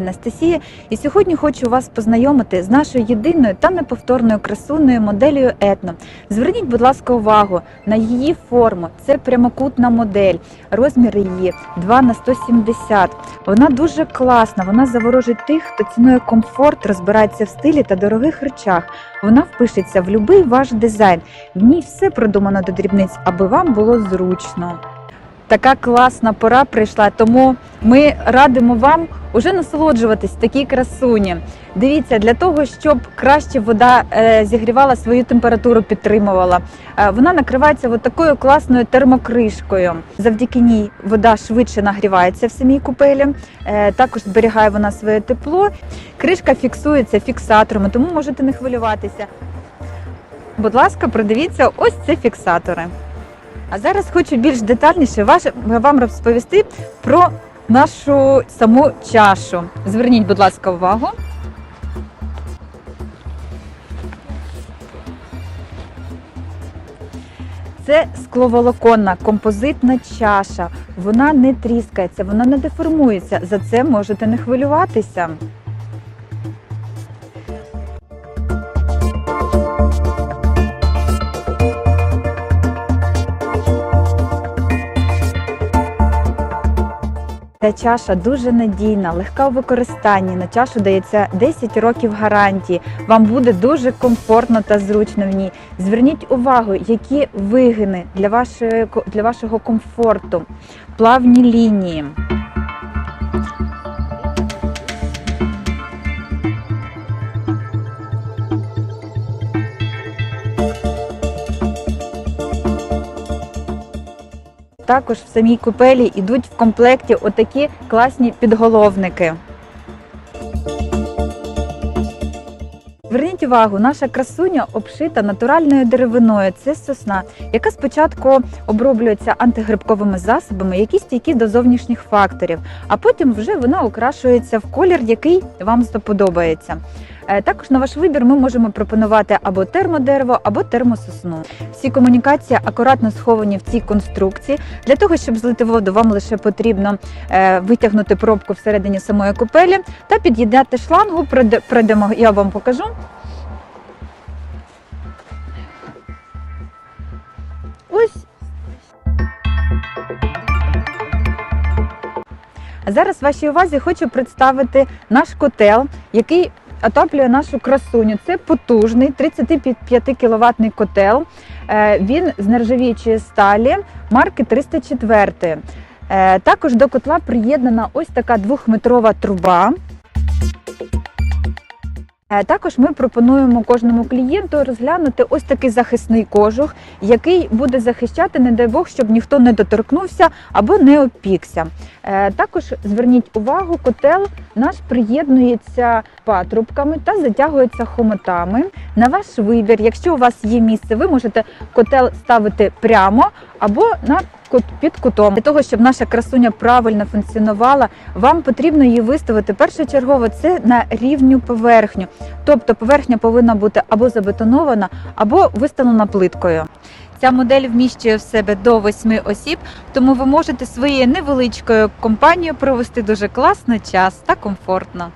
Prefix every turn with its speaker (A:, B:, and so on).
A: Анастасія, і сьогодні хочу вас познайомити з нашою єдиною та неповторною красуною моделлю Етно. Зверніть, будь ласка, увагу на її форму. Це прямокутна модель, розмір її 2 на 170. Вона дуже класна. Вона заворожить тих, хто цінує комфорт, розбирається в стилі та дорогих речах. Вона впишеться в будь-який ваш дизайн. В ній все продумано до дрібниць, аби вам було зручно. Така класна пора прийшла, тому ми радимо вам уже насолоджуватись такій красуні. Дивіться, для того, щоб краще вода е, зігрівала свою температуру, підтримувала. е, вона накривається от такою класною термокришкою. Завдяки ній вода швидше нагрівається в самій купелі. Е, також зберігає вона своє тепло. Кришка фіксується фіксаторами, тому можете не хвилюватися. Будь ласка, придивіться, ось це фіксатори. А зараз хочу більш детальніше вам розповісти про нашу саму чашу. Зверніть, будь ласка, увагу. Це скловолоконна композитна чаша. Вона не тріскається, вона не деформується. За це можете не хвилюватися. Чаша дуже надійна, легка у використанні. На чашу дається 10 років гарантії. Вам буде дуже комфортно та зручно в ній. Зверніть увагу, які вигини для, вашої, для вашого комфорту, плавні лінії. Також в самій купелі йдуть в комплекті отакі класні підголовники. Зверніть увагу, наша красуня обшита натуральною деревиною. Це сосна, яка спочатку оброблюється антигрибковими засобами, які стійкі до зовнішніх факторів, а потім вже вона окрашується в колір, який вам сподобається. Е, Також на ваш вибір ми можемо пропонувати або термодерево, або термососну. Всі комунікації акуратно сховані в цій конструкції. Для того, щоб злити воду, вам лише потрібно е, витягнути пробку всередині самої купелі та під'єднати шлангу. Пройде- Пройдемо, я вам покажу. Ось. Зараз вашій увазі хочу представити наш котел, який отоплює нашу красуню. Це потужний 35 кіловатний котел. Е, Він з нержавіючої сталі марки 304. Е, Також до котла приєднана ось така двохметрова труба. Е, Також ми пропонуємо кожному клієнту розглянути ось такий захисний кожух, який буде захищати, не дай Бог, щоб ніхто не доторкнувся або не опікся. Е, Також зверніть увагу, котел наш приєднується патрубками та затягується хомотами. На ваш вибір, якщо у вас є місце, ви можете котел ставити прямо або на під кутом. Для того, щоб наша красуня правильно функціонувала, вам потрібно її виставити першочергово це на рівню поверхню. Тобто поверхня повинна бути або забетонована, або виставлена плиткою. Ця модель вміщує в себе до восьми осіб, тому ви можете своєю невеличкою компанією провести дуже класно час та комфортно.